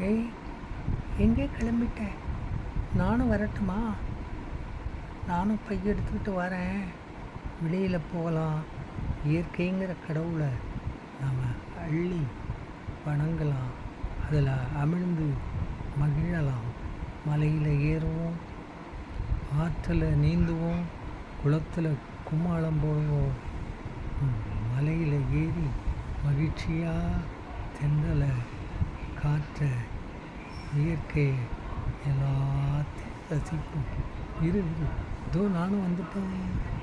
ஏய் எங்கே கிளம்பிட்ட? நானும் வரட்டுமா? நானும் பை எடுத்துக்கிட்டு வரேன். வெளியில் போகலாம். இயற்கைங்கிற கடவுளை நாம் அள்ளி வணங்கலாம். அதில் அமிழ்ந்து மகிழலாம். மலையில் ஏறுவோம். ஆற்றில் நீந்துவோம். குளத்தில் கும்மாளம் போடுவோம். மலையில் ஏறி மகிழ்ச்சியாக தென்றலை. காற்றை இயற்கையை எல்லாத்தையும் ரசிப்போம். இரு இரு. இதோ நானும் வந்துட்டேன்.